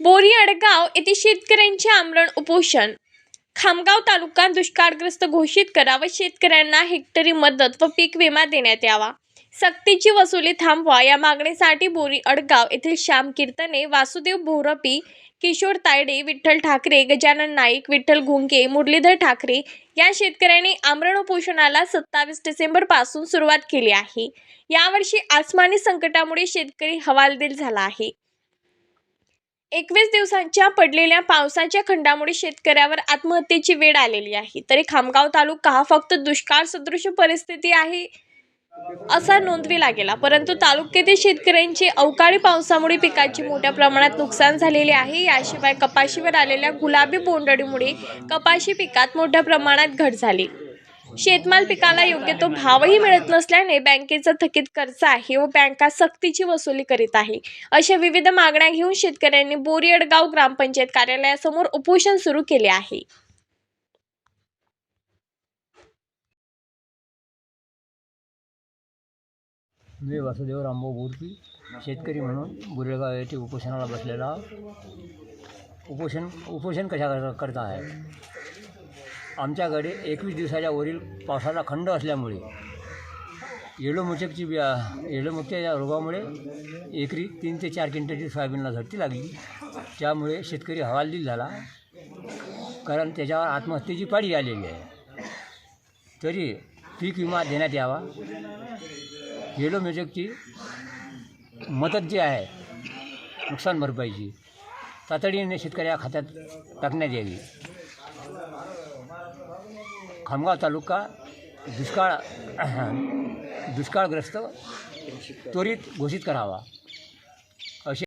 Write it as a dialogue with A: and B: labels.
A: बोरी अडगाव येथे शेतकऱ्यांचे आमरण उपोषण. खामगाव तालुका दुष्काळग्रस्त घोषित करा व शेतकऱ्यांना हेक्टरी मदत व पीक विमा देण्यात यावा. सक्तीची वसुली थांबवा. या मागणीसाठी बोरी अडगाव येथील श्याम कीर्तने वासुदेव बोरपी किशोर तायडे विठ्ठल ठाकरे गजानन नाईक विठ्ठल घुंके मुरलीधर ठाकरे या शेतकऱ्यांनी आमरण उपोषणाला सत्तावीस डिसेंबरपासून सुरुवात केली आहे. यावर्षी आसमानी संकटामुळे शेतकरी हवालदिल झाला आहे. एकवीस दिवसांच्या पडलेल्या पावसाच्या खंडामुळे शेतकऱ्यावर आत्महत्येची वेळ आलेली आहे. तरी खामगाव तालुका हा फक्त दुष्काळ सदृश परिस्थिती आहे असा नोंदवी लागेला. परंतु तालुक्यातील शेतकऱ्यांची अवकाळी पावसामुळे पिकाची मोठ्या प्रमाणात नुकसान झालेले आहे. याशिवाय कपाशीवर आलेल्या गुलाबी बोंडळीमुळे कपाशी पिकात मोठ्या प्रमाणात घट झाली. शेतमाल पिकाला योग्य तो भावही मिळत नसल्याने बँकेचा थकीत कर्ज आहे व बँका सक्तीची वसुली करीत आहे. अशा विविध मागण्या घेऊन शेतकऱ्यांनी बोरीअडगाव ग्रामपंचायत कार्यालयासमोर उपोषण सुरू केले आहे.
B: मी वासुदेव रामभाऊ बोरपी शेतकरी म्हणून बुरेगाव येथे उपोषणाला बसलेला. उपोषण उपोषण कशा करता आहे? आमच्याकडे एकवीस दिवसाच्या वरील पावसाचा खंड असल्यामुळे येलो बिया येलो या रोगामुळे एकरी तीन ते चार क्विंटलची सोयाबीनला झटती लागली. त्यामुळे शेतकरी हवालदिल झाला. कारण त्याच्यावर आत्महत्येची पाळी आलेली आहे. तरी पीक विमा देण्यात यावा. येलो मदत जी आहे नुकसान भरपाईची तातडीने शेतकऱ्या खात्यात टाकण्यात यावी. खामगाव तालुका दुष्काळ दुष्काळग्रस्त त्वरित घोषित करावा.